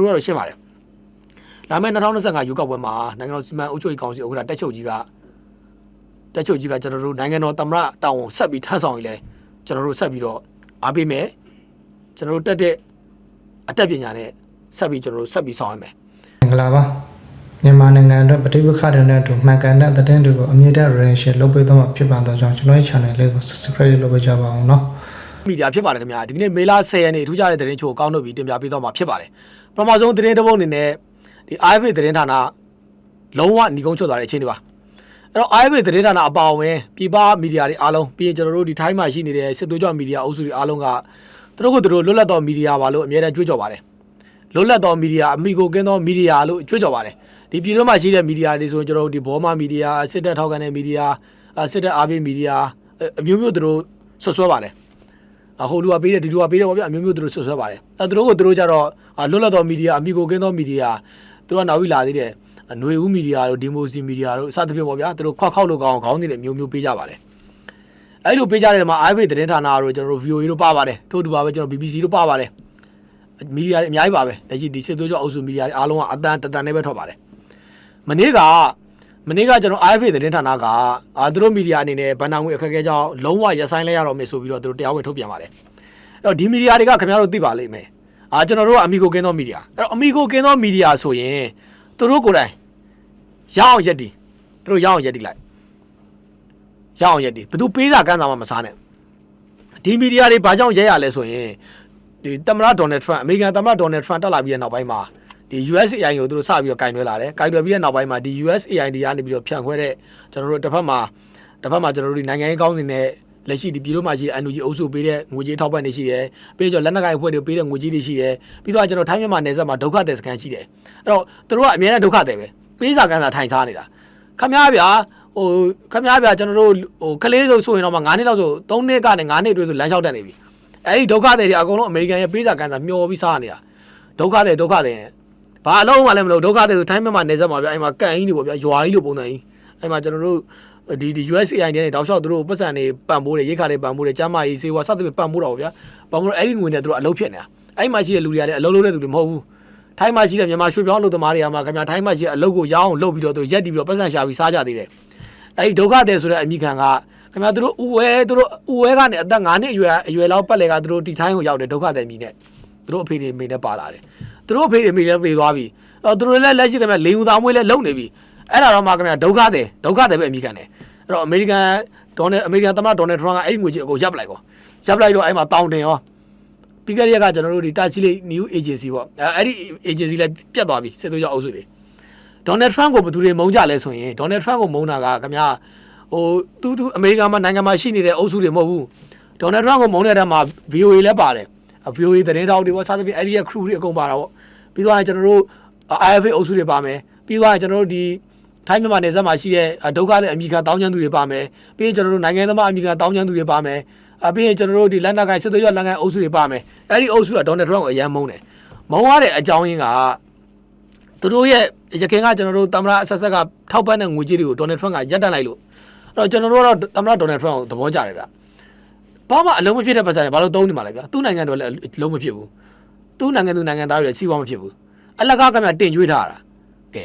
တို့ကတော့ရှင်းပါတယ်။ဒါမဲ့2025ရွေးကောက်ပွဲမှာနိုင်ငံတော်စီမံအုပ်ချုပ်ရေးကောင်စီဥက္ကဋ္ဌတက်ချုပ်ကြီးကတက်ချုပ်ကြီးကကျွန်တော်တို့နိုင်ငံတော်သမ္မတတာဝန်ဆက်ပြီးထမ်းဆောင်ရင်လဲကျွန်တော်တို့ဆက်ပြီးတော့အားပေးမယ်။ကျွန်တော်တို့တက်တဲ့အတတ်ပညာနဲ့ဆက်ပြီးကျွန်တော်တို့ဆက်ပြီးဆောင်ရမယ်။မင်္ဂလာပါ။မြန်မာနိုင်ငံအတွက်ပဋိပက္ခတွေနဲ့အတူမှန်ကန်တဲ့သတင်းတွေကိုအမြင့်တဲ့ relation လုပ်ပေးသွားမှာဖြစ်ပါတော့ကြောင့်ကျွန်တော်ရဲ့ channel လေးကို subscribe လုပ်ပေးကြပါအောင်နော်။မီဒီယာဖြစ်ပါတယ်ခင်ဗျာဒီကနေ့မေလ10ရက်နေ့ထူးခြားတဲ့သတင်းချို့အကောင့်ထုတ်ပြီးတင်ပြပေးတော့မှာဖြစ်ပါတယ် ပထမဆုံးသတင်းတစ်ပုဒ်အနေနဲ့ဒီ IFA သတင်းဌာနလုံးဝညီကုန်းချုပ်သွားတဲ့အချိန်တွေပါအဲ့တော့ IFA သတင်းဌာနအပါအဝင်ပြည်ပမီဒီယာတွေအားလုံးပြီးရင်ကျွန်တော်တို့ဒီထိုင်းမှာရှိနေတဲ့စစ်သွေးကြွမီဒီယာအုပ်စုတွေအားလုံးကသူတို့ကသူတို့လွတ်လပ်သောမီဒီယာပါလို့အမြဲတမ်းကြွေးကြော်ပါတယ်လွတ်လပ်သောမီဒီယာအမိကိုကင်းသောမီဒီယာလို့ကြွေးကြော်ပါတယ်ဒီပြည်တွင်းမှာရှိတဲ့မီဒီယာတွေဆိုရင်ကျွန်တော်တို့ဒီဘောမာမီဒီယာစစ်တပ်ထောက်ခံတဲ့မီဒီယာစစ်တပ်အားပေးမီဒီယာအမျိုးမျိုးသူတို့ဆွဆွဲပါတယ်အ ဟိုလူကပေးတယ်ဒီလူကပေးတယ်ပေါ့ဗျအမျိုးမျိုးသူတို့ဆွဆွဲပါတယ်အဲသူတို့ကသူတို့ကြတော့အာလွတ်လပ်သောမီဒီယာအမိကိုကင်းသောမီဒီယာသူတို့ကနောက်ပြီးလာသေးတယ်အຫນွေဦးမီဒီယာတို့ဒီမိုစီမီဒီယာတို့အစသဖြင့်ပေါ့ဗျာသူတို့ခွက်ခောက်လို့ကောင်းအောင်ခေါင်းနေတယ်မျိုးမျိုးပေးကြပါတယ်အဲ့လိုပေးကြတဲ့မှာ IFA သတင်းဌာနတို့ကျွန်တော်တို့ VOA တို့ပါပါတယ်ထို့တူပါပဲကျွန်တော် BBC တို့ပါပါတယ်မီဒီယာတွေအများကြီးပါပဲလက်ရှိဒီစစ်သွေးကြောအုပ်စုမီဒီယာတွေအားလုံးကအတန်တတန်နဲ့ပဲထွက်ပါတယ်မနေ့က မနေ့ကကျွန်တော် IFA သတင်းဌာနကအာသူတို့မီဒီယာအနေနဲ့ဗန်နာငွေအခက်အခဲကြောင့်လုံးဝရပ်ဆိုင်းလိုက်ရတော့မယ်ဆိုပြီးတော့သူတို့တရားဝင်ထုတ်ပြန်ပါတယ်အဲ့တော့ဒီမီဒီယာတွေကခင်ဗျားတို့သိပါလိမ့်မယ်။အာကျွန်တော်တို့ကအမီကိုကင်းသောမီဒီယာ။အဲ့တော့အမီကိုကင်းသောမီဒီယာဆိုရင်သူတို့ကိုယ်တိုင်ရအောင်ရက်တီသူတို့ရအောင်ရက်တီလိုက်။ရအောင်ရက်တီဘသူပေးစာကမ်းစာမှမစားနဲ့။ဒီမီဒီယာတွေဘာကြောင့်ရဲရလဲဆိုရင်ဒီသမ္မတဒေါ်နယ်ထရန့်အမေရိကန်သမ္မတဒေါ်နယ်ထရန့်တက်လာပြီးတဲ့နောက်ပိုင်းမှာ ဒီ USAID ကိုသူတို့စပြီးတော့ကင်တွဲလာတယ်။ကင်တွဲပြီးတဲ့နောက်ပိုင်းမှာဒီ USAID ကနေပြီးတော့ဖြန့်ခွဲတဲ့ကျွန်တော်တို့တစ်ဖက်မှာတစ်ဖက်မှာကျွန်တော်တို့ဒီနိုင်ငံရေးကောင်းစဉ်နဲ့လက်ရှိဒီပြည်လို့မှရှိတဲ့ NUG အုပ်စုပေးတဲ့ငွေကြေးထောက်ပံ့နေရှိတယ်။ပြီးတော့လက်နက်ကိုင်အဖွဲ့တွေပေးတဲ့ငွေကြေးတွေရှိတယ်။ပြီးတော့ကျွန်တော်ထိုင်းမြန်မာနယ်စပ်မှာဒုက္ခသည်စခန်းရှိတယ်။အဲ့တော့သူတို့ကအများနဲ့ဒုက္ခသည်ပဲ။ပေးစာကမ်းစာထိုင်စားနေတာ။ခမ ्या ဗျာဟိုခမ ्या ဗျာကျွန်တော်တို့ဟိုကလေးဆိုဆိုရင်တော့မှ9နှစ်လောက်ဆို3နှစ်ကနေ9နှစ်အတွင်းဆိုလမ်းလျှောက်တက်နေပြီ။အဲ့ဒီဒုက္ခသည်တွေအကုန်လုံးအမေရိကန်ရဲ့ပေးစာကမ်းစာမျောပြီးစားနေတာ။ဒုက္ခသည်ဒုက္ခသည် ဘာအလုံးမှလည်းမလုပ်ဒုက္ခသည်ဆိုထိုင်းမြန်မာနယ်စပ်မှာဗျာအဲ့မှာကန်ကြီးတွေပေါ့ဗျာရွာကြီးလိုပုံစံကြီးအဲ့မှာကျွန်တော်တို့ဒီဒီ USAID နဲ့တောက်လျှောက်သူတို့ပတ်စံတွေပံ့ပိုးတယ်ရိတ်ခါတွေပံ့ပိုးတယ်ကျမ်းမာရေးစေဝါစသဖြင့်ပံ့ပိုးတာပေါ့ဗျာပံ့ပိုးတော့အဲ့ဒီငွေနဲ့သူတို့အလုပ်ဖြစ်နေတာအဲ့မှာရှိတဲ့လူတွေကလည်းအလုပ်လုပ်တဲ့သူတွေမဟုတ်ဘူးထိုင်းမှာရှိတဲ့မြန်မာရွှေပြောင်းလုပ်သမားတွေကမှခင်ဗျာထိုင်းမှာရှိတဲ့အလုပ်ကိုရအောင်လုပ်ပြီးတော့သူရက်တီပြီးတော့ပတ်စံရှာပြီးစားကြသေးတယ်အဲ့ဒီဒုက္ခတဲ့ဆိုတဲ့အမိခံကခင်ဗျာသူတို့ဥဝဲသူတို့ဥဝဲကနေအသက်9နှစ်အရွယ်အရွယ်လောက်ပတ်လေကသူတို့ဒီထိုင်းကိုရောက်တယ်ဒုက္ခတဲ့မိနဲ့သူတို့အဖေတွေမိနဲ့ပါလာတယ် သူတို့အဖေတွေမိလည်းပြေသွားပြီအဲ့တော့သူတို့လည်းလက်ရှိတယ်မဲ့လိန်ဦးသားမွေးလည်းလုံနေပြီအဲ့ဒါတော့မှခင်ဗျာဒုက္ခတဲ့ဒုက္ခတဲ့ပဲအမိခံတယ်အဲ့တော့အမေရိကန်ဒေါ်နယ်အမေရိကန်သမ္မတဒေါ်နယ်ထရန့်ကအဲ့ဒီငွေကြီးအကုန်ရပ်ပလိုက်ကောရပ်ပလိုက်တော့အဲ့မှာတောင်းတင်ရောပြီးခဲ့တဲ့ရက်ကကျွန်တော်တို့ဒီတာချီလေး new agency ပေါ့အဲ့ဒီ agency လည်းပြတ်သွားပြီစစ်သွေးကြောအုပ်စုတွေဒေါ်နယ်ထရန့်ကိုဘယ်သူတွေမုန်းကြလဲဆိုရင်ဒေါ်နယ်ထရန့်ကိုမုန်းတာကခင်ဗျာဟိုတူတူအမေရိကန်မှာနိုင်ငံမှာရှိနေတဲ့အုပ်စုတွေမဟုတ်ဘူးဒေါ်နယ်ထရန့်ကိုမုန်းတဲ့တဲမှာ VOA လည်းပါတယ် VOA သတင်းတောက်တွေပေါ့စသဖြင့်အဲ့ဒီရဲ့ crew တွေအကုန်ပါတာပေါ့ ပြီးတော့ကျွန်တော်တို့ IFA အုပ်စုတွေပါမယ်ပြီးတော့ကျွန်တော်တို့ဒီထိုင်းမြန်မာနယ်စပ်မှာရှိတဲ့ဒုက္ခတဲ့အမိခံတောင်းကျမ်းသူတွေပါမယ်ပြီးရင်ကျွန်တော်တို့နိုင်ငံသမားအမိခံတောင်းကျမ်းသူတွေပါမယ်အပြီးရင်ကျွန်တော်တို့ဒီလက်နက်ကိုင်စစ်သွေးရလက်နက်အုပ်စုတွေပါမယ်အဲ့ဒီအုပ်စုကဒေါ်နယ်ထရန့်ကိုအရန်မုန်းတယ်မုန်းရတဲ့အကြောင်းရင်းကသူတို့ရဲ့ရခင်ကကျွန်တော်တို့သမ္မတအဆက်ဆက်ကထောက်ပံ့တဲ့ငွေကြေးတွေကိုဒေါ်နယ်ထရန့်ကရပ်တန့်လိုက်လို့အဲ့တော့ကျွန်တော်တို့ကတော့သမ္မတဒေါ်နယ်ထရန့်ကိုသဘောကျတယ်ဗျဘာမှအလုံးမဖြစ်တဲ့ပတ်စံတွေဘာလို့သုံးနေမှာလဲဗျသူ့နိုင်ငံတော်လည်းအလုံးမဖြစ်ဘူး သူ့နိုင်ငံသူနိုင်ငံသားတွေလည်းစီးပွားမဖြစ်ဘူးအလကားကမှတင်ကျွေးထားတာကဲ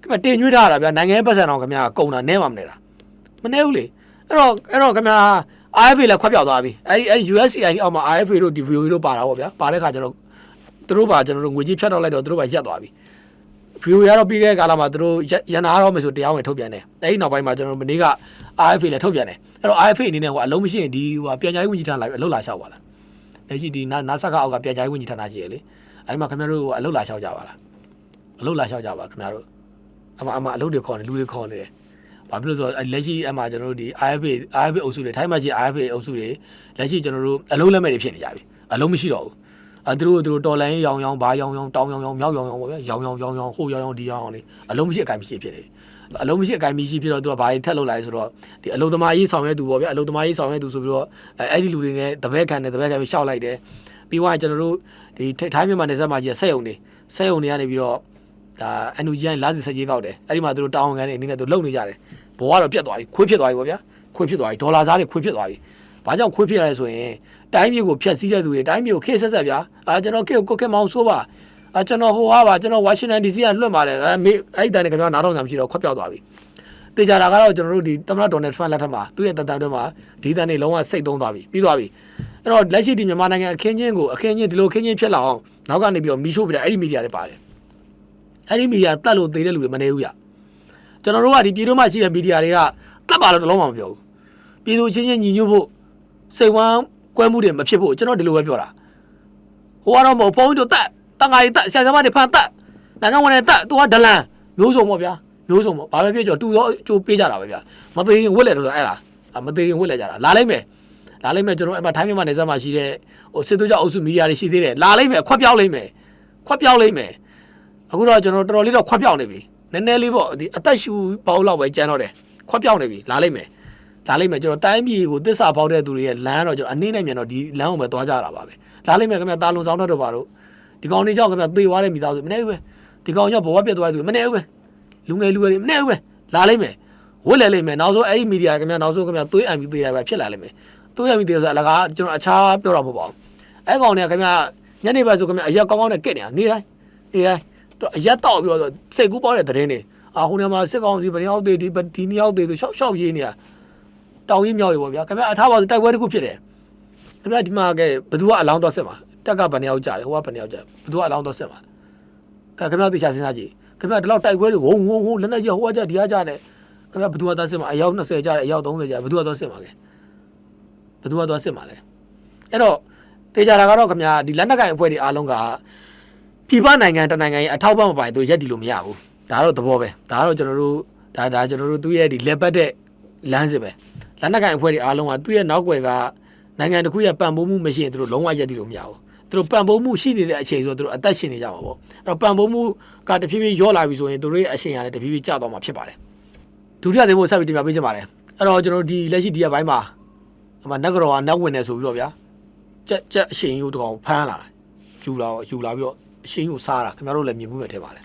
ခင်ဗျတင်ညွှေးထားတာဗျာနိုင်ငံရဲ့ပတ်စံတော်ခင်ဗျာကုံတာနဲမှမနေတာမနဲဘူးလေအဲ့တော့အဲ့တော့ခင်ဗျာ IFA လည်းခွက်ပြောက်သွားပြီအဲ့ဒီအဲ့ USAID အောက်မှာ IFA တို့ DVO တို့ပါတာပေါ့ဗျာပါတဲ့ခါကျတော့သူတို့ပါကျွန်တော်တို့ငွေကြီးဖြတ်တော့လိုက်တော့သူတို့ပါရက်သွားပြီ VO ရတော့ပြီးခဲ့တဲ့ကာလမှာသူတို့ရန်နာတော့မယ်ဆိုတရားဝင်ထုတ်ပြန်တယ်အဲ့ဒီနောက်ပိုင်းမှာကျွန်တော်တို့မနေ့က IFA လည်းထုတ်ပြန်တယ်အဲ့တော့ IFA အနေနဲ့ဟိုအလုံးမရှိရင်ဒီဟိုပြန်ကြားရေးဝန်ကြီးဌာနလိုက်အလုပ်လာလျှောက်ပါလား လက်ရှိဒီနာဆာကအောက်ကပြန်ကြားရေးဝန်ကြီးဌာနရှိရလေအဲ့မှာခင်ဗျားတို့အလုပ်လာလျှောက်ကြပါလားအလုပ်လာလျှောက်ကြပါခင်ဗျားတို့အမအမအလုပ်တွေခေါ်နေလူတွေခေါ်နေတယ်။ဘာဖြစ်လို့ဆိုတော့အဲ့လက်ရှိအမကျွန်တော်တို့ဒီ IFA IFA အုပ်စုတွေထိုင်းမှာရှိ IFA အုပ်စုတွေလက်ရှိကျွန်တော်တို့အလုံးလက်မဲ့တွေဖြစ်နေကြပြီ။အလုံးမရှိတော့ဘူး။အဲသူတို့သူတို့တော်လန်ရေးရောင်ရောင်ဘာရောင်ရောင်တောင်ရောင်ရောင်မြောက်ရောင်ရောင်ပေါ့ဗျာ။ရောင်ရောင်ရောင်ရောင်ဟိုရောင်ရောင်ဒီရောင်ရောင်လေးအလုံးမရှိအကင်မရှိဖြစ်နေတယ်။ အလုံးမရှိအကင်မရှိဖြစ်တော့သူကဘာတွေထက်လုပ်လိုက်ဆိုတော့ဒီအလုံးသမားရေးဆောင်ရွက်သူပေါ့ဗျာအလုံးသမားရေးဆောင်ရွက်သူဆိုပြီးတော့အဲအဲ့ဒီလူတွေနဲ့တပည့်ခံတယ်တပည့်ခံပြီးရှောက်လိုက်တယ်။ပြီးသွားရင်ကျွန်တော်တို့ဒီထိုင်းမြန်မာနယ်စပ်မှာကြီးဆက်ယုံနေဆက်ယုံနေကနေပြီးတော့ဒါအန်ယူဂျီကလာစီစကြီးကောက်တယ်အဲ့ဒီမှာသူတို့တောင်းခံနေအနေနဲ့သူလုံနေကြတယ်ဘောကတော့ပြတ်သွားပြီခွေးဖြစ်သွားပြီပေါ့ဗျာခွေးဖြစ်သွားပြီဒေါ်လာစားတွေခွေးဖြစ်သွားပြီဘာကြောင့်ခွေးဖြစ်ရလဲဆိုရင်တိုင်းပြည်ကိုဖျက်ဆီးတဲ့သူတွေတိုင်းပြည်ကိုခေတ်ဆက်ဆက်ဗျာအာကျွန်တော်ခေတ်ကိုခေတ်မောင်ဆိုးပါ အဲကျွန်တော်ဟိုဟာပါကျွန်တော်ဝါရှင်တန် DC ကလွှတ်ပါတယ်အဲမေအဲ့ဒီတိုင်းခင်ဗျာနားတော့ဆံမရှိတော့ခွက်ပြောက်သွားပြီတေချာတာကတော့ကျွန်တော်တို့ဒီသမ္မတဒေါ်နယ်ထရန့်လက်ထက်မှာသူ့ရဲ့တပ်တန်းတွေမှာဒီတန်းတွေလုံးဝစိတ်သုံးသွားပြီပြီးသွားပြီအဲ့တော့လက်ရှိဒီမြန်မာနိုင်ငံအခင်းချင်းကိုအခင်းချင်းဒီလိုအခင်းချင်းဖြစ်လာအောင်နောက်ကနေပြီးတော့မီရှို့ပြတယ်အဲ့ဒီမီဒီယာတွေပါတယ်အဲ့ဒီမီဒီယာတတ်လို့သေးတဲ့လူတွေမနေဘူးရကျွန်တော်တို့ကဒီပြည်တွင်းမှာရှိတဲ့မီဒီယာတွေကတတ်ပါလို့တလုံးမှမပြောဘူးပြည်သူချင်းချင်းညီညွတ်ဖို့စိတ်ဝမ်းကွဲမှုတွေမဖြစ်ဖို့ကျွန်တော်ဒီလိုပဲပြောတာဟိုကတော့မဟုတ်ဘုန်းကြီးတို့တတ် တန်ဃာတွေတတ်ဆရာသမားတွေဖန်တတ်နိုင်ငံဝင်တွေတတ်သူကဒလန်မျိုးစုံပေါ့ဗျာမျိုးစုံပေါ့ဘာပဲဖြစ်ကြောတူတော့ကြိုးပေးကြတာပဲဗျာမသေးရင်ဝစ်လေတော့ဆိုအဲ့ဒါမသေးရင်ဝစ်လေကြတာလာလိုက်မယ်လာလိုက်မယ်ကျွန်တော်အဲ့မှာထိုင်းမြန်မာနယ်စပ်မှာရှိတဲ့ဟိုစစ်သွေးကြောအုပ်စုမီဒီယာတွေရှိသေးတယ်လာလိုက်မယ်ခွက်ပြောက်လိုက်မယ်ခွက်ပြောက်လိုက်မယ်အခုတော့ကျွန်တော်တော်တော်လေးတော့ခွက်ပြောက်နေပြီနည်းနည်းလေးပေါ့ဒီအသက်ရှူပေါက်လောက်ပဲကျန်တော့တယ်ခွက်ပြောက်နေပြီလာလိုက်မယ်လာလိုက်မယ်ကျွန်တော်တိုင်းပြည်ကိုတစ္ဆာပေါက်တဲ့သူတွေရဲ့လမ်းတော့ကျွန်တော်အနေနဲ့မြန်တော့ဒီလမ်းကိုပဲသွားကြတာပါပဲလာလိုက်မယ်ခင်ဗျာတာလွန်ဆောင်တော့ပါတော့ ဒီကောင်လေးကြောင့်ခင်ဗျာသေသွားတဲ့မိသားစုမနေဘူးပဲဒီကောင်ကြောင့်ဘဝပြတ်သွားတဲ့သူမနေဘူးပဲလူငယ်လူငယ်တွေမနေဘူးပဲလာလိုက်မယ်ဝတ်လဲလိုက်မယ်နောက်ဆုံးအဲ့ဒီမီဒီယာခင်ဗျာနောက်ဆုံးခင်ဗျာသွေးအံပြီးသေတာပဲဖြစ်လာလိမ့်မယ်သွေးအံပြီးသေဆိုအလကားကျွန်တော်အခြားပြောတော့မဟုတ်ပါဘူးအဲ့ကောင်တွေကခင်ဗျာညနေဘက်ဆိုခင်ဗျာအရက်ကောင်းကောင်းနဲ့ကက်နေတာနေတိုင်းနေတိုင်းတော့အရက်တောက်ပြီးတော့စိတ်ကူးပေါက်တဲ့သတင်းတွေအာဟိုနေရာမှာစစ်ကောင်စီဘယ်နှစ်ယောက်သေးဒီဒီနှစ်ယောက်သေးဆိုရှောက်ရှောက်ရေးနေတာတောင်းရေးမြောက်ရေးပေါ့ဗျာခင်ဗျာအထားပါဆိုတိုက်ပွဲတစ်ခုဖြစ်တယ်ခင်ဗျာဒီမှာကဲဘယ်သူကအလောင်းတော့ဆက်မှာ တက်ကဘယ်နှစ်ယောက်ကြာတယ်ဟိုကဘယ်နှစ်ယောက်ကြာဘယ်သူကအလောင်းတော့ဆက်မှာကဲခင်ဗျာသိချာစဉ်းစားကြည့်ခင်ဗျာဒီလောက်တိုက်ပွဲတွေဝုံဝုံဝုံလက်နဲ့ကြီးဟိုကကြာဒီကကြာတယ်ခင်ဗျာဘယ်သူကသွားစစ်မှာအယောက်20ကြာတယ်အယောက်30ကြာဘယ်သူကသွားစစ်မှာလဲဘယ်သူကသွားစစ်မှာလဲအဲ့တော့တေချာတာကတော့ခင်ဗျာဒီလက်နက်ကိုင်အဖွဲ့တွေအားလုံးကပြည်ပနိုင်ငံတနိုင်ငံရဲ့အထောက်ပံ့မပိုင်သူရက်တီလို့မရဘူးဒါကတော့သဘောပဲဒါကတော့ကျွန်တော်တို့ဒါဒါကျွန်တော်တို့သူ့ရဲ့ဒီလက်ပတ်တဲ့လမ်းစစ်ပဲလက်နက်ကိုင်အဖွဲ့တွေအားလုံးကသူ့ရဲ့နောက်ွယ်ကနိုင်ငံတစ်ခုရဲ့ပံ့ပိုးမှုမရှိရင်သူတို့လုံးဝရက်တီလို့မရဘူး သူတို့ပံ့ပိုးမှုရှိနေတဲ့အချိန်ဆိုတော့သူတို့အသက်ရှင်နေကြမှာပေါ့အဲ့တော့ပံ့ပိုးမှုကတဖြည်းဖြည်းရောလာပြီဆိုရင်သူတို့ရဲ့အရှင်ရလည်းတဖြည်းဖြည်းကျသွားမှာဖြစ်ပါတယ်ဒုတိယသင်ဖို့ဆက်ပြီးတင်ပြပေးချင်ပါတယ်အဲ့တော့ကျွန်တော်တို့ဒီလက်ရှိဒီရက်ပိုင်းမှာအမနက်ကတော့ကနက်ဝင်နေဆိုပြီးတော့ဗျာကြက်ကြက်အရှင်ကြီးကိုတကောင်ဖမ်းလာတယ်ယူလာယူလာပြီးတော့အရှင်ကြီးကိုစားတာခင်ဗျားတို့လည်းမြင်မှုပဲထဲပါတယ်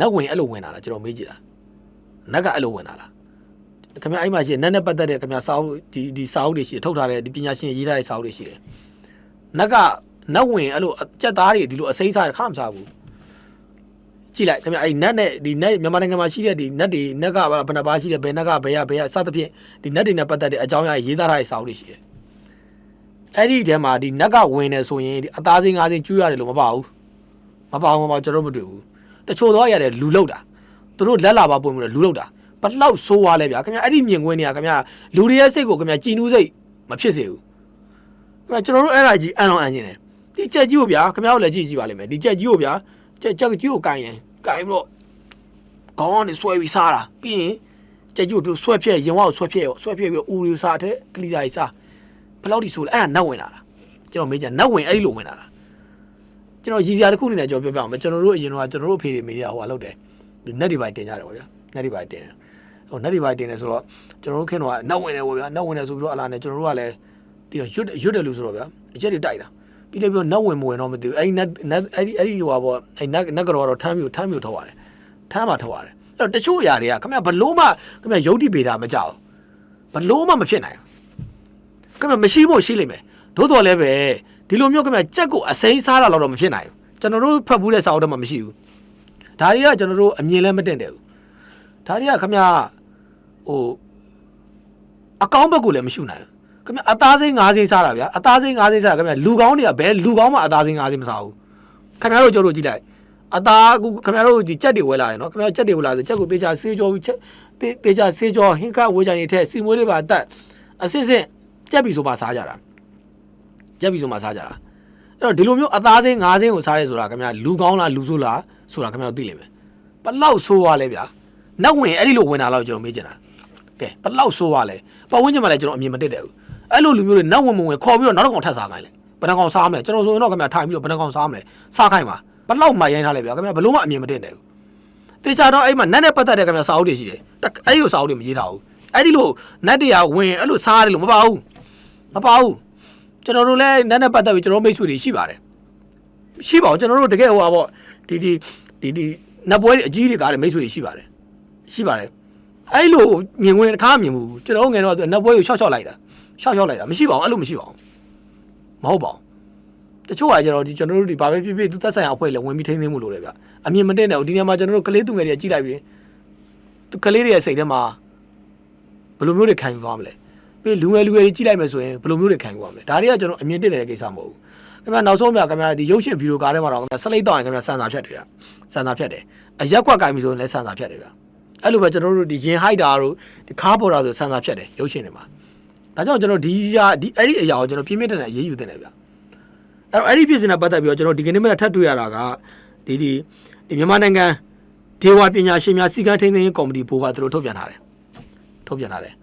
နက်ဝင်အဲ့လိုဝင်လာတာကျွန်တော်မေးကြည့်တာနက်ကအဲ့လိုဝင်လာလားခင်ဗျာအဲ့မှာရှိနက်နဲ့ပတ်သက်တဲ့ခင်ဗျာစာအုပ်ဒီဒီစာအုပ်တွေရှိတယ်ထုတ်ထားတဲ့ဒီပညာရှင်ရေးထားတဲ့စာအုပ်တွေရှိတယ်နက်က နက်ဝင်အဲ့လိုကြက်သားတွေဒီလိုအစိမ်းစားခမစားဘူးကြည့်လိုက်ခင်ဗျာအဲ့နက်နဲ့ဒီနက်မြန်မာနိုင်ငံမှာရှိတဲ့ဒီနက်တွေနက်ကဘယ်နှပါရှိတယ်ဘယ်နက်ကဘယ်ရဘယ်ရစသဖြင့်ဒီနက်တွေနဲ့ပတ်သက်တဲ့အကြောင်းအရာရေးသားထားတဲ့စာအုပ်တွေရှိတယ်အဲ့ဒီထဲမှာဒီနက်ကဝင်နေဆိုရင်ဒီအသားစင်းငါးစင်းကျွေးရတယ်လို့မပါဘူးမပါဘူးမပါဘူးကျွန်တော်မတွေ့ဘူးတချို့တော့ရတယ်လူလောက်တာသူတို့လက်လာပါပွင့်ပြီးတော့လူလောက်တာဘလောက်ဆိုးွားလဲဗျာခင်ဗျာအဲ့ဒီမြင်ကွင်းတွေကခင်ဗျာလူတွေရဲ့စိတ်ကိုခင်ဗျာကြည်နူးစိတ်မဖြစ်စေဘူးခင်ဗျာကျွန်တော်တို့အဲ့ဒါကြီးအန်အောင်အန်နေတယ် ဒီကြက်ကြီးကိုဗျာခင်ဗျားတို့လည်းကြည့်ကြည့်ပါလိမ့်မယ်ဒီကြက်ကြီးကိုဗျာကြက်ကြက်ကြီးကိုကင်ရင်ကင်ပြီးတော့ခေါင်းကနေဆွဲပြီးစားတာပြီးရင်ကြက်ကြီးကိုသူဆွဲဖြဲရင်ဝါကိုဆွဲဖြဲရောဆွဲဖြဲပြီးတော့ဦးရီစားတဲ့ကလိစာကြီးစားဘယ်လောက်ထိဆိုလဲအဲ့ဒါနတ်ဝင်လာတာကျွန်တော်မေးကြနတ်ဝင်အဲ့ဒီလိုဝင်လာတာကျွန်တော်ရည်စရာတစ်ခုအနေနဲ့ကြောပြောပြအောင်မယ်ကျွန်တော်တို့အရင်တော့ကျွန်တော်တို့အဖေတွေမေးရဟိုဟာလုပ်တယ်ဒီ net တွေပိုင်းတင်ကြတယ်ပေါ့ဗျာ net တွေပိုင်းတင်တယ်ဟို net တွေပိုင်းတင်တယ်ဆိုတော့ကျွန်တော်တို့ခင်တော့နတ်ဝင်တယ်ပေါ့ဗျာနတ်ဝင်တယ်ဆိုပြီးတော့အလားနဲ့ကျွန်တော်တို့ကလည်းဒီတော့ရွတ်ရွတ်တယ်လို့ဆိုတော့ဗျာအချက်တွေတိုက်တာ ပြီးလည်းပြီးတော့နတ်ဝင်မဝင်တော့မသိဘူးအဲ့ဒီ net net အဲ့ဒီအဲ့ဒီဟိုဟာပေါ့အဲ့ net net ကတော့ထမ်းမျိုးထမ်းမျိုးထုတ်ရတယ်ထမ်းမှထုတ်ရတယ်အဲ့တော့တချို့အရာတွေကခင်ဗျဘလို့မှခင်ဗျယုတ်တိပေတာမကြောက်ဘလို့မှမဖြစ်နိုင်ဘူးခင်ဗျမရှိဖို့ရှိလိမ့်မယ်သို့တော်လည်းပဲဒီလိုမျိုးခင်ဗျကြက်ကိုအစိမ်းစားတာတော့မဖြစ်နိုင်ဘူးကျွန်တော်တို့ဖတ်ဘူးတဲ့စာအုပ်တော့မှမရှိဘူးဒါတွေကကျွန်တော်တို့အမြင်လည်းမတင်တယ်ဘူးဒါတွေကခင်ဗျဟိုအကောင်းဘက်ကိုလည်းမရှုနိုင်ဘူး ခင်ဗျအသားစိမ်းငါးစိမ်းစားတာဗျာအသားစိမ်းငါးစိမ်းစားတာခင်ဗျလူကောင်းတွေကဘယ်လူကောင်းမှအသားစိမ်းငါးစိမ်းမစားဘူးခင်ဗျားတို့ကြိုးတို့ကြည့်လိုက်အသားကူခင်ဗျားတို့ဒီကြက်တွေဝဲလာတယ်နော်ခင်ဗျားကြက်တွေဝဲလာဆိုကြက်ကိုတေချာဆေးကြောပြီးချက်တေတေချာဆေးကြောဟင်းခါဝဲကြရင်ထဲစီမွေးတွေပါတက်အစစ်စစ်ကြက်ပြီဆိုမှစားကြတာကြက်ပြီဆိုမှစားကြတာအဲ့တော့ဒီလိုမျိုးအသားစိမ်းငါးစိမ်းကိုစားရဲဆိုတာခင်ဗျာလူကောင်းလားလူဆိုးလားဆိုတာခင်ဗျားတို့သိလိမ့်မယ်ဘလောက်ဆိုးသွားလဲဗျာနောက်ဝင်အဲ့ဒီလိုဝင်လာတော့ကျွန်တော်မေးချင်တာကဲဘလောက်ဆိုးသွားလဲပတ်ဝန်းကျင်မှာလည်းကျွန်တော်အမြင်မတက်တယ်ဘူး အဲ့လိုလူမျိုးတွေနောက်ဝင်မဝင်ခေါ်ပြီးတော့နောက်တစ်ကောင်ထပ်စားခိုင်းလေဘယ်နှကောင်စားမလဲကျွန်တော်ဆိုရင်တော့ခင်ဗျာထိုင်ပြီးတော့ဘယ်နှကောင်စားမလဲစားခိုင်းပါဘလောက်မှရိုင်းထားလဲဗျာခင်ဗျာဘလို့မှအမြင်မတက်တယ်ဘူးတေချာတော့အဲ့မှာနတ်နဲ့ပတ်သက်တဲ့ခင်ဗျာစာအုပ်တွေရှိတယ်အဲ့ဒီလိုစာအုပ်တွေမရေးထားဘူးအဲ့ဒီလိုနတ်တရားဝင်အဲ့လိုစားရတယ်လို့မပါဘူးမပါဘူးကျွန်တော်တို့လည်းနတ်နဲ့ပတ်သက်ပြီးကျွန်တော်မိတ်ဆွေတွေရှိပါတယ်ရှိပါဘူးကျွန်တော်တို့တကယ်ဟိုပါပေါ့ဒီဒီဒီဒီနတ်ပွဲအကြီးတွေကားတယ်မိတ်ဆွေတွေရှိပါတယ်ရှိပါတယ်အဲ့လိုမြင်ဝင်တစ်ခါမြင်ဘူးကျွန်တော်ငယ်တော့နတ်ပွဲကိုရှော့ရှော့လိုက်တာ ရှော့ရှော့လိုက်တာမရှိပါဘူးအဲ့လိုမရှိပါဘူးမဟုတ်ပါဘူးတချို့ကကျတော့ဒီကျွန်တော်တို့ဒီဘာပဲဖြစ်ဖြစ်သူသက်ဆိုင်ရာအဖွဲ့လည်းဝင်ပြီးထိန်းသိမ်းမှုလို့လေဗျအမြင်မတည့်နဲ့ဒီနေရာမှာကျွန်တော်တို့ကလေးသူငယ်တွေကြည့်လိုက်ပြီးသူကလေးတွေရဲ့စိတ်ထဲမှာဘယ်လိုမျိုးတွေခံယူသွားမလဲပြီးလူငယ်လူငယ်တွေကြည့်လိုက်မယ်ဆိုရင်ဘယ်လိုမျိုးတွေခံယူသွားမလဲဒါတွေကကျွန်တော်အမြင်တည့်တဲ့ကိစ္စမဟုတ်ဘူးခင်ဗျာနောက်ဆုံးပြခင်ဗျာဒီရုပ်ရှင်ဗီဒီယိုကားထဲမှာတော့ခင်ဗျာဆက်လိုက်တော့ရင်ခင်ဗျာစံစာဖြတ်တယ်ဗျစံစာဖြတ်တယ်အရက်ကွက်ကင်ပြီဆိုရင်လည်းစံစာဖြတ်တယ်ဗျအဲ့လိုပဲကျွန်တော်တို့ဒီရင်ဟိုက်တာတို့ဒီခါပေါ်တာဆိုစံစာဖြတ်တယ်ရုပ်ရှင်တွေမှာ ဒါကြောင့်ကျွန်တော်ဒီဟာဒီအဲ့ဒီအရာကိုကျွန်တော်ပြင်းပြတဲ့နဲ့အေးအေးယူတင်တယ်ဗျအဲ့တော့အဲ့ဒီဖြစ်စဉ်နဲ့ပတ်သက်ပြီးတော့ကျွန်တော်ဒီကနေ့မှထပ်တွေ့ရတာကဒီဒီဒီမြန်မာနိုင်ငံဒေဝပညာရှင်များစီကံထိန်းသိမ်းရေးကော်မတီဘိုးကသူတို့ထုတ်ပြန်ထားတယ်ထုတ်ပြန်ထားတယ်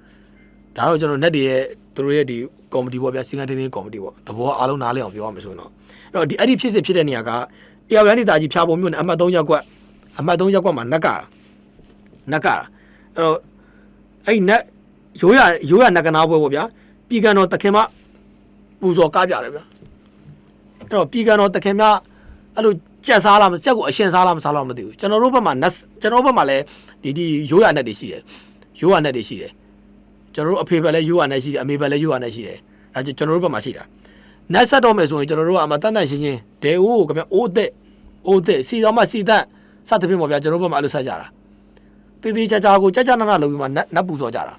ဒါတော့ကျွန်တော် net တွေရဲ့သူတို့ရဲ့ဒီကော်မတီပေါ့ဗျာစီကံထိန်းသိမ်းရေးကော်မတီပေါ့သဘောအားလုံးနားလည်အောင်ပြောရမယ်ဆိုရင်တော့အဲ့တော့ဒီအဲ့ဒီဖြစ်စဉ်ဖြစ်တဲ့နေရာကအေရဝရန်ဒီတာကြီးဖျားပုံမြို့နယ်အမှတ်3ရပ်ကွက်အမှတ်3ရပ်ကွက်မှာနက်ကနက်ကအဲ့တော့အဲ့ဒီနက် ရိုးရရိုးရနက်ကနာပွဲပေါ့ဗျာပြည်ကံတော်တခင်မပူဇော်ကားပြတယ်ဗျာအဲ့တော့ပြည်ကန်တော်တခင်များအဲ့လိုကြက်စားလားမကြက်ကိုအရှင်စားလားမစားလားမသိဘူးကျွန်တော်တို့ဘက်မှာနတ်ကျွန်တော်တို့ဘက်မှာလည်းဒီဒီရိုးရနက်တွေရှိတယ်ရိုးရနက်တွေရှိတယ်ကျွန်တော်တို့အဖေဘက်လည်းရိုးရနက်ရှိတယ်အမေဘက်လည်းရိုးရနက်ရှိတယ်အဲဒါကျွန်တော်တို့ဘက်မှာရှိတာနတ်ဆက်တော့မယ်ဆိုရင်ကျွန်တော်တို့ကအမတန်တန်ရှင်းရှင်းဒဲအိုးကိုခင်ဗျအိုးသက်အိုးသက်စီတော်မှစီတတ်စသဖြင့်ပေါ့ဗျာကျွန်တော်တို့ဘက်မှာအဲ့လိုဆက်ကြတာတည်တည်ချာချာကိုကြက်ကြနနလုပ်ပြီးမှနတ်နတ်ပူဇော်ကြတာ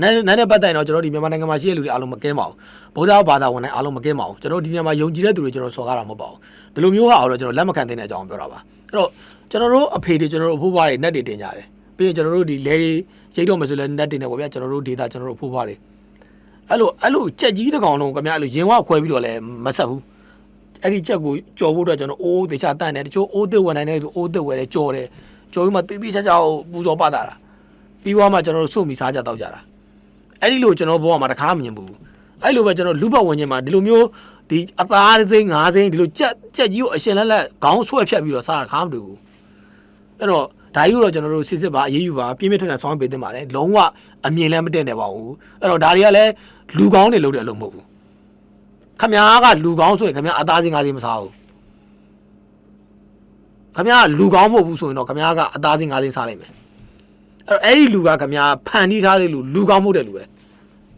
နတ်နတ်နဲ့ပတ်သက်ရင်တော့ကျွန်တော်ဒီမြန်မာနိုင်ငံမှာရှိတဲ့လူတွေအားလုံးမကဲပါဘူးဗုဒ္ဓဘာသာဝင်တိုင်းအားလုံးမကင်းပါဘူးကျွန်တော်ဒီနေရာမှာယုံကြည်တဲ့သူတွေကျွန်တော်စော်ကားတာမဟုတ်ပါဘူးဒီလိုမျိုးဟာတော့ကျွန်တော်လက်မခံသင့်တဲ့အကြောင်းပြောတာပါအဲ့တော့ကျွန်တော်တို့အဖေတွေကျွန်တော်တို့အဖိုးဖွားတွေ net တွေတင်ကြတယ်ပြီးရင်ကျွန်တော်တို့ဒီလဲရိတ်တော့မယ်ဆိုလဲ net တင်နေပေါ့ဗျာကျွန်တော်တို့ data ကျွန်တော်တို့အဖိုးဖွားတွေအဲ့လိုအဲ့လိုကြက်ကြီးတစ်ကောင်လုံးခင်ဗျာအဲ့လိုရင်ဝခွဲပြီးတော့လဲမဆက်ဘူးအဲ့ဒီကြက်ကိုကြော်ဖို့အတွက်ကျွန်တော်အိုးတေချာတန့်တယ်တချို့အိုးတစ်ဝင်နိုင်တယ်ဆိုအိုးတစ်ဝယ်တယ်ကြော်တယ်ကြော်ပြီးမှတိတိကျကျပူဇော်ပတာတာပြီးသွားမှကျွန်တော်တို့စုမိစားကြတော့ကြတာ အဲ့ဒီလိုကျွန်တော်ဘဝမှာတခါမမြင်ဘူးအဲ့လိုပဲကျွန်တော်လူပတ်ဝင်ခြင်းမှာဒီလိုမျိုးဒီအသားစိမ့်ငါးစိမ့်ဒီလိုကြက်ကြက်ကြီးကိုအရှင်လက်လက်ခေါင်းဆွဲဖြတ်ပြီးတော့စားတာခါမတွေ့ဘူးအဲ့တော့ဒါကြီးတော့ကျွန်တော်တို့စစ်စစ်ပါအေးယူပါပြင်းပြထန်ထန်ဆောင်းပေးတင်ပါတယ်လုံးဝအမြင်လည်းမတည့်နေပါဘူးအဲ့တော့ဒါတွေကလည်းလူကောင်းတွေလုပ်တဲ့အလုပ်မဟုတ်ဘူးခမညာကလူကောင်းဆိုရင်ခမညာအသားစိမ့်ငါးစိမ့်မစားဘူးခမညာလူကောင်းမဟုတ်ဘူးဆိုရင်တော့ခမညာကအသားစိမ့်ငါးစိမ့်စားလိုက်မယ် အဲ့တော့အဲ့ဒီလူကခမ ्या ဖန်တီးထားတဲ့လူလူကောင်းမဟုတ်တဲ့လူပဲ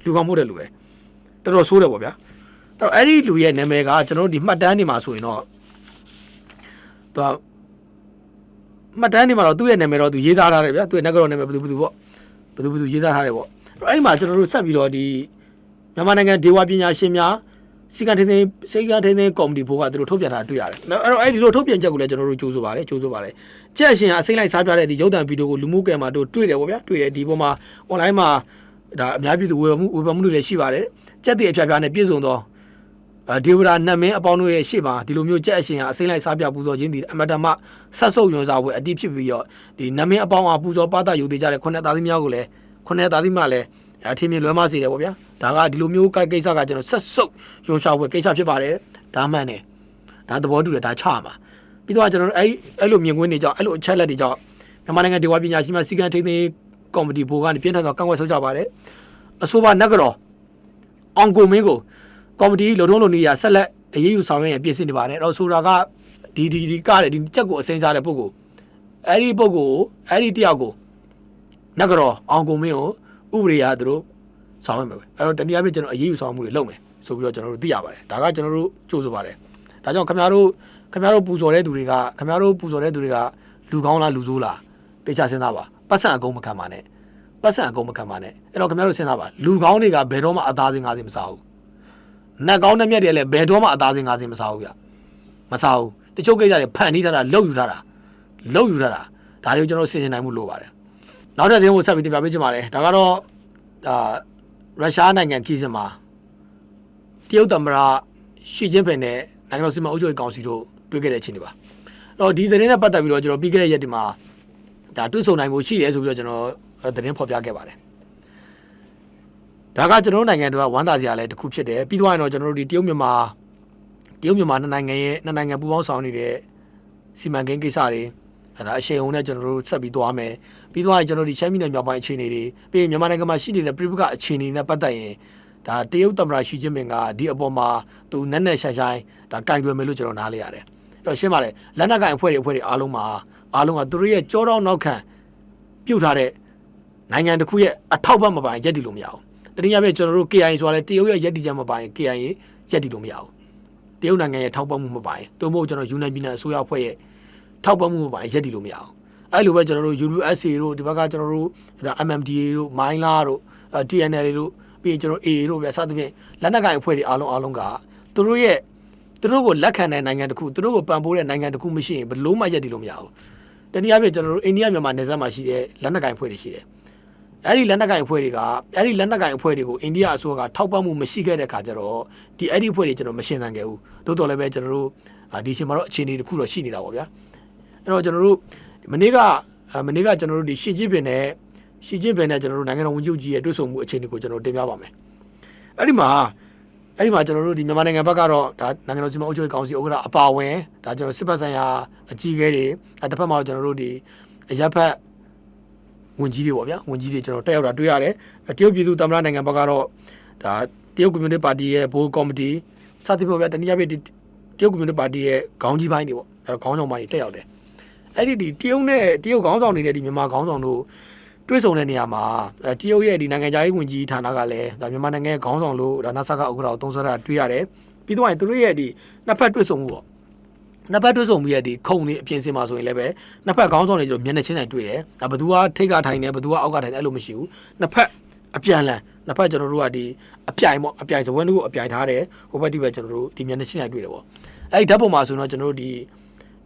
လူကောင်းမဟုတ်တဲ့လူပဲတော်တော်ဆိုးတယ်ပေါ့ဗျာအဲ့တော့အဲ့ဒီလူရဲ့နာမည်ကကျွန်တော်တို့ဒီမှတ်တမ်းတွေမှာဆိုရင်တော့သူကမှတ်တမ်းတွေမှာတော့သူ့ရဲ့နာမည်တော့သူရေးသားထားတယ်ဗျာသူ့ရဲ့နဂရောနာမည်ဘယ်သူဘယ်သူပေါ့ဘယ်သူဘယ်သူရေးသားထားတယ်ပေါ့အဲ့ဒီမှာကျွန်တော်တို့ဆက်ပြီးတော့ဒီမြန်မာနိုင်ငံဒေဝပညာရှင်များ စီကံထင်းထင်းစီကံထင်းထင်းကော်မတီဘိုးကသူတို့ထုတ်ပြန်တာတွေ့ရတယ်အဲ့တော့အဲ့ဒီလိုထုတ်ပြန်ချက်ကိုလည်းကျွန်တော်တို့ကြိုးဆိုပါတယ်ကြိုးဆိုပါတယ်ကြက်ရှင်ကအစိမ့်လိုက်စားပြတဲ့ဒီရုပ်သံဗီဒီယိုကိုလူမှုကွန်မှာတို့တွေ့တယ်ပေါ့ဗျာတွေ့တယ်ဒီပေါ်မှာ online မှာဒါအများပြည်သူဝေဖန်မှုဝေဖန်မှုတွေလည်းရှိပါတယ်ကြက်တည်အဖျားဖျားနဲ့ပြည့်စုံသောအာဒေဝရာနတ်မင်းအပေါင်းတို့ရဲ့ရှေ့မှာဒီလိုမျိုးကြက်အရှင်ဟာအစိမ့်လိုက်စားပြပူဇော်ခြင်းဒီအမတမဆက်ဆုပ်ယွန်စားပွဲအတိဖြစ်ပြီးတော့ဒီနတ်မင်းအပေါင်းအားပူဇော်ပါတာယူသေးကြတဲ့ခုနှစ်သားသမီးများကိုလည်းခုနှစ်သားသမီးမှလည်း အထင်မြင်လွဲမစေတယ်ပေါ့ဗျာဒါကဒီလိုမျိုးကိစ္စကကျွန်တော်ဆက်ဆုပ်ယွန်ရှာပွဲကိစ္စဖြစ်ပါတယ်ဒါမှန်တယ်ဒါသဘောတူတယ်ဒါချမှာပြီးတော့ကျွန်တော်တို့အဲ့အဲ့လိုမြင်ကွင်းတွေကြောင့်အဲ့လိုအချက်လက်တွေကြောင့်မြန်မာနိုင်ငံဒေဝပညာရှိမှစီကံထိန်းသိမ်းကော်မတီဘိုးကနေပြင်းထန်သောကန့်ကွက်ဆုတ်ကြပါတယ်အဆိုပါနဂရောအောင်ကိုမင်းကိုကော်မတီလုံထုံးလုံနေရဆက်လက်အရေးယူဆောင်ရွက်ရပြင်ဆင်နေပါတယ်။တော့ဆိုတာကဒီဒီဒီကတဲ့ဒီချက်ကိုအစိမ်းစားတဲ့ပုဂ္ဂိုလ်အဲ့ဒီပုဂ္ဂိုလ်ကိုအဲ့ဒီတယောက်ကိုနဂရောအောင်ကိုမင်းကို ဥပဒေအရသူတို့ဆောင်ရွက်မယ်ပဲ။အဲ့တော့တနည်းအားဖြင့်ကျွန်တော်အရေးယူဆောင်မှုတွေလုပ်မယ်ဆိုပြီးတော့ကျွန်တော်တို့သိရပါတယ်။ဒါကကျွန်တော်တို့ကြိုးဆိုပါတယ်။ဒါကြောင့်ခင်ဗျားတို့ခင်ဗျားတို့ပူဇော်တဲ့သူတွေကခင်ဗျားတို့ပူဇော်တဲ့သူတွေကလူကောင်းလားလူဆိုးလားတေချာစဉ်းစားပါ။ပတ်စံအကုန်မခံပါနဲ့။ပတ်စံအကုန်မခံပါနဲ့။အဲ့တော့ခင်ဗျားတို့စဉ်းစားပါလူကောင်းတွေကဘယ်တော့မှအသားစင်းငါးစင်းမစားဘူး။နတ်ကောင်းတဲ့မြက်တွေလည်းဘယ်တော့မှအသားစင်းငါးစင်းမစားဘူးဗျ။မစားဘူး။တချို့ကိစ္စတွေဖန်တီးထားတာလှုပ်ယူထားတာလှုပ်ယူထားတာဒါတွေကိုကျွန်တော်တို့ဆင်ခြင်နိုင်မှုလိုပါတယ်။ နောက်တဲ့သတင်းကိုဆက်ပြီးတင်ပြပေးချင်ပါတယ်။ဒါကတော့ဒါရုရှားနိုင်ငံခီးစင်မှာတရုတ်သမ္မတရှီကျင်းပင်နဲ့နိုင်ငံတော်စီမံအုပ်ချုပ်ရေးကောင်စီတို့တွေ့ခဲ့တဲ့အချိန်တွေပါ။အဲ့တော့ဒီသတင်းနဲ့ပတ်သက်ပြီးတော့ကျွန်တော်ပြီးခဲ့တဲ့ရက်ဒီမှာဒါတွေ့ဆုံနိုင်မှုရှိတယ်ဆိုပြီးတော့ကျွန်တော်သတင်းဖော်ပြခဲ့ပါတယ်။ဒါကကျွန်တော်တို့နိုင်ငံတွေကဝမ်းသာစရာလည်းတစ်ခုဖြစ်တယ်။ပြီးတော့ရင်တော့ကျွန်တော်တို့ဒီတရုတ်မြန်မာတရုတ်မြန်မာနှစ်နိုင်ငံရဲ့နှစ်နိုင်ငံပူးပေါင်းဆောင်နေတဲ့စီမံကိန်းကိစ္စတွေအဲဒါအရှိန်အဟုန်နဲ့ကျွန်တော်တို့ဆက်ပြီးသွားမယ်။ ပြီးတော့ရင်ကျွန်တော်တို့ဒီရှမ်းပြည်နယ်မြောက်ပိုင်းအခြေအနေတွေပြီးရင်မြန်မာနိုင်ငံမှာရှိနေတဲ့ပြည်ပကအခြေအနေနဲ့ပတ်သက်ရင်ဒါတရုတ်သမ္မတရှီကျင်းပင်ကဒီအပေါ်မှာသူနက်နက်ရှိုင်ရှိုင်ဒါကင်တွယ်မယ်လို့ကျွန်တော်နားလေရတယ်။အဲ့တော့ရှင်းပါလေလက်နက်ကင်အဖွဲ့တွေအဖွဲ့တွေအားလုံးမှာအားလုံးကသူတို့ရဲ့ကြောတောင်းနောက်ခံပြုတ်ထားတဲ့နိုင်ငံတစ်ခုရဲ့အထောက်ပံ့မပိုင်ရက်တည်လို့မရဘူး။တနည်းအားဖြင့်ကျွန်တော်တို့ KIA ဆိုတာလေတရုတ်ရဲ့ရက်တည်ချက်မပိုင် KIA ရက်တည်လို့မရဘူး။တရုတ်နိုင်ငံရဲ့ထောက်ပံ့မှုမပါရင်တို့မဟုတ်ကျွန်တော်ယူနိုက်ပြည်နယ်အစိုးရအဖွဲ့ရဲ့ထောက်ပံ့မှုမပါရင်ရက်တည်လို့မရအောင် အဲ့လိုပဲကျွန်တော်တို့ USA တို့ဒီဘက်ကကျွန်တော်တို့ဒါ MMDA တို့ Myla တို့ TNL တို့ပြီးရင်ကျွန်တော် AA တို့ဗျာစသဖြင့်လက်နက်ကိုင်အဖွဲ့တွေအားလုံးအားလုံးကသူတို့ရဲ့သူတို့ကိုလက်ခံတဲ့နိုင်ငံတစ်ခုသူတို့ကိုပံ့ပိုးတဲ့နိုင်ငံတစ်ခုမရှိရင်ဘယ်လို့မှရက်တည်လို့မရဘူးတနည်းအားဖြင့်ကျွန်တော်တို့အိန္ဒိယမြန်မာနယ်စပ်မှာရှိတဲ့လက်နက်ကိုင်အဖွဲ့တွေရှိတယ်အဲ့ဒီလက်နက်ကိုင်အဖွဲ့တွေကအဲ့ဒီလက်နက်ကိုင်အဖွဲ့တွေကိုအိန္ဒိယအစိုးရကထောက်ပံ့မှုမရှိခဲ့တဲ့ခါကျတော့ဒီအဲ့ဒီအဖွဲ့တွေကျွန်တော်မရှင်းသန်ခဲ့ဘူးတိုးတော်လည်းပဲကျွန်တော်တို့အာဒီချိန်မှာတော့အခြေအနေတစ်ခုတော့ရှိနေတာပေါ့ဗျာအဲ့တော့ကျွန်တော်တို့ မနေ့ကအာမနေ့ကကျွန်တော်တို့ဒီရှီကျင်းပင်နဲ့ရှီကျင်းပင်နဲ့ကျွန်တော်တို့နိုင်ငံတော်ဝန်ကြီးချုပ်ကြီးရဲ့တွေ့ဆုံမှုအခြေအနေကိုကျွန်တော်တင်ပြပါမယ်အဲ့ဒီမှာအဲ့ဒီမှာကျွန်တော်တို့ဒီမြန်မာနိုင်ငံဘက်ကတော့ဒါနိုင်ငံတော်စီမံအုပ်ချုပ်ရေးကောင်စီဥက္ကဋ္ဌအပါအဝင်ဒါကျွန်တော်စစ်ပတ်ဆိုင်ရာအကြီးအကဲတွေအဲတစ်ဖက်မှာတော့ကျွန်တော်တို့ဒီအရက်ဖက်ဝင်ကြီးတွေပေါ့ဗျာဝင်ကြီးတွေကျွန်တော်တက်ရောက်တာတွေ့ရတယ်အဲတရုတ်ပြည်သူ့သမ္မတနိုင်ငံဘက်ကတော့ဒါတရုတ်ကွန်မြူနတီပါတီရဲ့ဘိုးကော်မတီစသဖြင့်ပေါ့ဗျာတနည်းအားဖြင့်ဒီတရုတ်ကွန်မြူနတီပါတီရဲ့ခေါင်းကြီးပိုင်းတွေပေါ့အဲတော့ခေါင်းဆောင်ပိုင်းတွေတက်ရောက်တယ် အဲ့ဒီဒီတရုတ်နဲ့တရုတ်ခေါင်းဆောင်တွေနဲ့ဒီမြန်မာခေါင်းဆောင်တို့တွေ့ဆုံတဲ့နေရာမှာအဲတရုတ်ရဲ့ဒီနိုင်ငံခြားရေးဝန်ကြီးဌာနကလည်းဒါမြန်မာနိုင်ငံရဲ့ခေါင်းဆောင်လို့ဒါနာဆာကဥက္ကဋ္ဌကိုသုံးဆွဲတာတွေ့ရတယ်ပြီးတော့ရင်သူတို့ရဲ့ဒီနှစ်ဖက်တွေ့ဆုံမှုပေါ့နှစ်ဖက်တွေ့ဆုံပြီးရတဲ့ခုံလေးအပြင်စင်မှာဆိုရင်လည်းပဲနှစ်ဖက်ခေါင်းဆောင်တွေကျွန်တော်မျက်နှာချင်းတိုင်းတွေ့တယ်။ဒါဘယ်သူကထိတ်ကထိုင်နေဘယ်သူကအောက်ကထိုင်နေအဲ့လိုမရှိဘူး။နှစ်ဖက်အပြန်လန်နှစ်ဖက်ကျွန်တော်တို့ကဒီအပြိုင်ပေါ့အပြိုင်စဝဲတို့ကိုအပြိုင်ထားတယ်။ဟိုဘက်ဒီဘက်ကျွန်တော်တို့ဒီမျက်နှာချင်းတိုင်းတွေ့တယ်ပေါ့။အဲ့ဒီဓာတ်ပုံမှာဆိုတော့ကျွန်တော်တို့ဒီ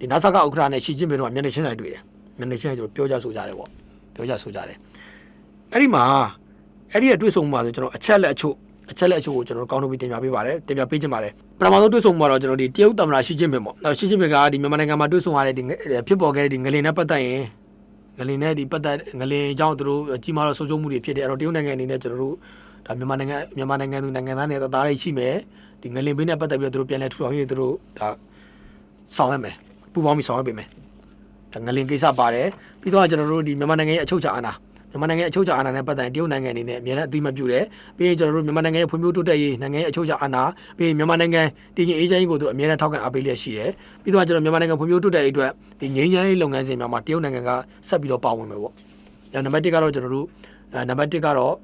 ဒီနာဆာကဥက္ကဋ္ဌနဲ့ရှီကျင်းပင်တို့ကမျက်နှာချင်းတိုင်းတွေ့တယ်။မျက်နှာချင်းတိုင်းကျွန်တော်ပြောကြဆိုကြတယ်ပေါ့။ပြောကြဆိုကြတယ်။အဲ့ဒီမှာအဲ့ဒီရဲ့တွေ့ဆုံမှုမှာဆိုကျွန်တော်အချက်လက်အချို့အချက်လက်အချို့ကိုကျွန်တော်တို့ကောင်းထုတ်ပြီးတင်ပြပေးပါတယ်တင်ပြပေးချင်ပါတယ်ပထမဆုံးတွေ့ဆုံမှုကတော့ကျွန်တော်ဒီတရုတ်သမ္မတရှီကျင်းပင်ပေါ့အဲရှီကျင်းပင်ကဒီမြန်မာနိုင်ငံမှာတွေ့ဆုံရတဲ့ဒီဖြစ်ပေါ်ခဲ့တဲ့ဒီငလင်နဲ့ပတ်သက်ရင်ငလင်နဲ့ဒီပတ်သက်ငလင်အကြောင်းသူတို့ကြီးမားတော့ဆုံးရှုံးမှုတွေဖြစ်တယ်အဲ့တော့တရုတ်နိုင်ငံအနေနဲ့ကျွန်တော်တို့ဒါမြန်မာနိုင်ငံမြန်မာနိုင်ငံသူနိုင်ငံသားတွေသားတွေရှိမယ်ဒီငလင်ဘေးနဲ့ပတ်သက်ပြီးတော့သူတို့ပြန်လဲထူထောင်ရေးသူတို့ဒါဆောင်ရမယ် ပူပေါင်းပြီးဆောင်ရပေးမယ်ဒါငလင်ကိစ္စပါတယ်ပြီးတော့ကျွန်တော်တို့ဒီမြန်မာနိုင်ငံရဲ့အချုပ်အခြာအာဏာမြန်မာနိုင်ငံအချုပ်အခြာအာဏာနဲ့ပတ်သက်ရင်တရုတ်နိုင်ငံအနေနဲ့အများနဲ့အသိမှတ်ပြုတယ်ပြီးရင်ကျွန်တော်တို့မြန်မာနိုင်ငံရဲ့ဖွံ့ဖြိုးတိုးတက်ရေးနိုင်ငံရဲ့အချုပ်အခြာအာဏာပြီးရင်မြန်မာနိုင်ငံတည်ငြိမ်အေးချမ်းရေးကိုသူတို့အများနဲ့ထောက်ခံအားပေးလျက်ရှိတယ်ပြီးတော့ကျွန်တော်မြန်မာနိုင်ငံဖွံ့ဖြိုးတိုးတက်ရေးအတွက်ဒီငြိမ်းချမ်းရေးလုပ်ငန်းစဉ်များမှာတရုတ်နိုင်ငံကဆက်ပြီးတော့ပါဝင်မယ်ပေါ့။အဲနံပါတ်1ကတော့ကျွန်တော်တို့အဲနံပါတ်1ကတော့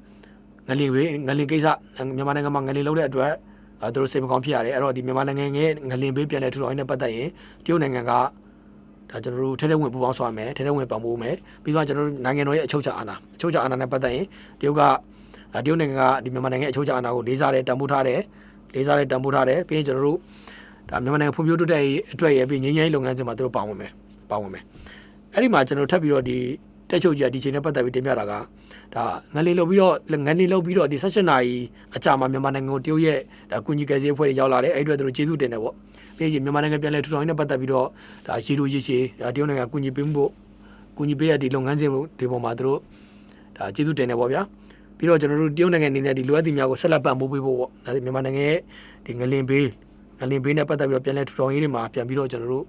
ငလင်ဝေးငလင်ကိစ္စမြန်မာနိုင်ငံမှာငလင်လုံးတဲ့အတွက် အဲသူတို့စိတ်မကောင်းဖြစ်ရတယ်အဲ့တော့ဒီမြန်မာနိုင်ငံရဲ့ငလင်ဘေးပြန်လဲထူထောင်ရေးနဲ့ပတ်သက်ရင်တရုတ်နိုင်ငံကဒါကျွန်တော်တို့ထဲထဲဝင်ပူပေါင်းဆောင်ရမယ်ထဲထဲဝင်ပံ့ပိုးမယ်ပြီးတော့ကျွန်တော်တို့နိုင်ငံတော်ရဲ့အချုပ်အခြာအာဏာအချုပ်အခြာအာဏာနဲ့ပတ်သက်ရင်တရုတ်ကအဲတရုတ်နိုင်ငံကဒီမြန်မာနိုင်ငံရဲ့အချုပ်အခြာအာဏာကိုလေးစားတယ်တန်ဖိုးထားတယ်လေးစားတယ်တန်ဖိုးထားတယ်ပြီးရင်ကျွန်တော်တို့ဒါမြန်မာနိုင်ငံဖွံ့ဖြိုးတိုးတက်ရေးအတွက်ရပြီးငြိမ်းချမ်းရေးလုပ်ငန်းစဉ်မှာသူတို့ပါဝင်မယ်ပါဝင်မယ်အဲ့ဒီမှာကျွန်တော်ထပ်ပြီးတော့ဒီ တက်ချုပ်ကြီးကဒီချိန်နဲ့ပတ်သက်ပြီးတင်ပြတာကဒါငလီလောက်ပြီးတော့ငလီလောက်ပြီးတော့ဒီ16နာရီအကြာမှာမြန်မာနိုင်ငံကိုတရုတ်ရဲ့ဒါကုညီကယ်ဆယ်အဖွဲ့တွေရောက်လာတယ်အဲ့ဒီအတွက်သူတို့ကျေးဇူးတင်တယ်ပေါ့ပြီးရင်မြန်မာနိုင်ငံပြန်လဲထူထောင်ရေးနဲ့ပတ်သက်ပြီးတော့ဒါရေလိုရေရှည်ဒါတရုတ်နိုင်ငံကုညီပေးမှုကုညီပေးတဲ့ဒီလုပ်ငန်းစဉ်တွေပေါ်မှာသူတို့ဒါကျေးဇူးတင်တယ်ပေါ့ဗျာပြီးတော့ကျွန်တော်တို့တရုတ်နိုင်ငံအနေနဲ့ဒီလိုအပ်သည့်များကိုဆက်လက်ပံ့ပိုးပေးဖို့ပေါ့ဒါဒီမြန်မာနိုင်ငံရဲ့ဒီငလင်ဘေးငလင်ဘေးနဲ့ပတ်သက်ပြီးတော့ပြန်လဲထူထောင်ရေးတွေမှာပြန်ပြီးတော့ကျွန်တော်တို့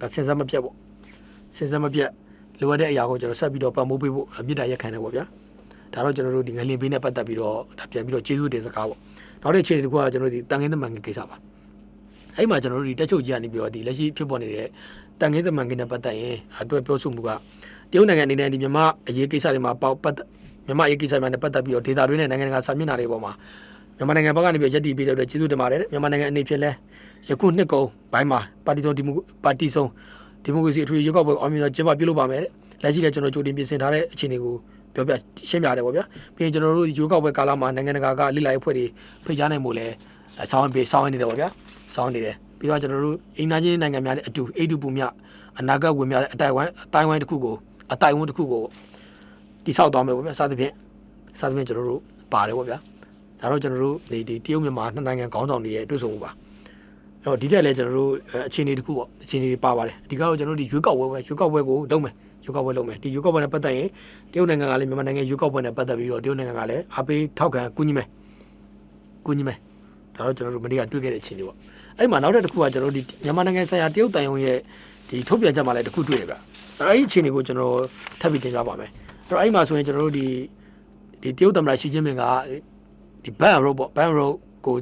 ဒါစဉ်ဆက်မပြတ်ပေါ့စဉ်ဆက်မပြတ် လိုအပ်တဲ့အရာကိုကျွန်တော်ဆက်ပြီးတော့ပံ့ပိုးပေးဖို့မြစ်တာရက်ခံတယ်ပေါ့ဗျာဒါတော့ကျွန်တော်တို့ဒီငလင်ဘေးနဲ့ပတ်သက်ပြီးတော့ဒါပြန်ပြီးတော့ကျေးဇူးတင်စကားပေါ့နောက်တစ်အခြေအနေတစ်ခုကကျွန်တော်တို့ဒီတန်ခင်းသမန်ကိစ္စပါအဲ့မှာကျွန်တော်တို့ဒီတက်ချုပ်ကြီးကနေပြီးတော့ဒီလက်ရှိဖြစ်ပေါ်နေတဲ့တန်ခင်းသမန်ကိနဲ့ပတ်သက်ရင်အတွက်ပြောဆိုမှုကတရုတ်နိုင်ငံအနေနဲ့ဒီမြန်မာအရေးကိစ္စတွေမှာပေါပတ်မြန်မာအရေးကိစ္စတွေနဲ့ပတ်သက်ပြီးတော့ဒေတာတွင်းနဲ့နိုင်ငံတကာစာမျက်နှာတွေပေါ်မှာမြန်မာနိုင်ငံဘက်ကနေပြီးရက်တီပေးတဲ့အတွက်ကျေးဇူးတင်ပါတယ်မြန်မာနိုင်ငံအနေဖြင့်လဲယခုနှစ်ကုန်ဘိုင်းမှာပါတီစုံဒီမိုပါတီစုံ ဒီမိုကရေစီအထွေထွေရွေးကောက်ပွဲအောင်မြင်စွာကျင်းပပြုလုပ်ပါမယ်တဲ့လက်ရှိလည်းကျွန်တော်ကြိုတင်ပြင်ဆင်ထားတဲ့အခြေအနေကိုပြောပြရှင်းပြတယ်ပေါ့ဗျာပြီးရင်ကျွန်တော်တို့ရွေးကောက်ပွဲကာလမှာနိုင်ငံတကာကလိလာရေးဖွဲ့တွေဖိတ်ကြားနိုင်မှုလဲဆောင်းပေးဆောင်းနေတယ်ပေါ့ဗျာဆောင်းနေတယ်ပြီးတော့ကျွန်တော်တို့အင်နာချင်းနိုင်ငံများနဲ့အတူအေတူပူမြအနာဂတ်ဝင်များတဲ့အတိုင်ဝမ်အတိုင်ဝမ်တစ်ခုကိုအတိုင်ဝမ်တစ်ခုကိုတိဆောက်သွားမယ်ပေါ့ဗျာစသဖြင့်စသဖြင့်ကျွန်တော်တို့ပါတယ်ပေါ့ဗျာဒါတော့ကျွန်တော်တို့ဒီဒီတရုတ်မြန်မာနှစ်နိုင်ငံခေါင်းဆောင်တွေရဲ့တွေ့ဆုံမှုပါ အဲ့တော့ဒီတက်လည်းကျွန်တော်တို့အခြေအနေတစ်ခုပေါ့အခြေအနေတွေပါပါတယ်အဓိကတော့ကျွန်တော်တို့ဒီရွေးကောက်ပွဲပဲရွေးကောက်ပွဲကိုလုပ်မယ်ရွေးကောက်ပွဲလုပ်မယ်ဒီရွေးကောက်ပွဲနဲ့ပတ်သက်ရင်တရုတ်နိုင်ငံကလည်းမြန်မာနိုင်ငံရွေးကောက်ပွဲနဲ့ပတ်သက်ပြီးတော့တရုတ်နိုင်ငံကလည်းအပေးထောက်ခံကူညီမယ်ကူညီမယ်ဒါတော့ကျွန်တော်တို့မနေ့ကတွေ့ခဲ့တဲ့အခြေအနေပေါ့အဲ့ဒီမှာနောက်တစ်ခုကကျွန်တော်တို့ဒီမြန်မာနိုင်ငံဆိုင်ရာတရုတ်တန်ယုံရဲ့ဒီထုတ်ပြန်ချက်မှာလည်းတစ်ခုတွေ့ရပြအဲ့ဒီအခြေအနေကိုကျွန်တော်ထပ်ပြီးတင်ပြပါမယ်အဲ့တော့အဲ့ဒီမှာဆိုရင်ကျွန်တော်တို့ဒီဒီတရုတ်သမ္မတရှီကျင်းပင်ကဒီဘန်ရိုပေါ့ဘန်ရိုကို